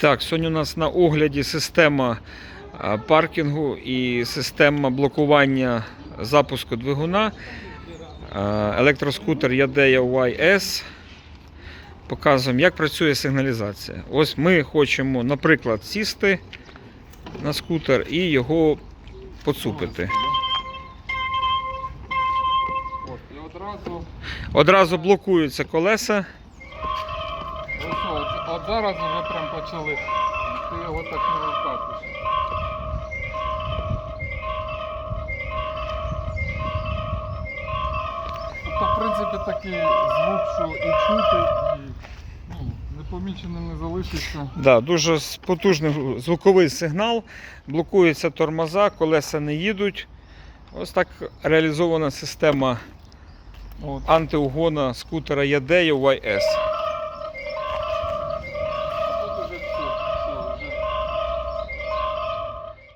Так, сьогодні у нас на огляді система паркінгу і система блокування запуску двигуна. Електроскутер Yadeya YS. Показуємо, як працює сигналізація. Ось ми хочемо, наприклад, сісти на скутер і його поцупити. Одразу, Одразу блокуються колеса. Ось, от, от зараз вже прям почали. Ти його так не викатиш. Тобто, в принципі, такий звук, що і чути, і ну, непоміченим не залишиться. Да, дуже потужний звуковий сигнал. Блокуються тормоза, колеса не їдуть. Ось так реалізована система От. антиугона скутера Yadeya YS.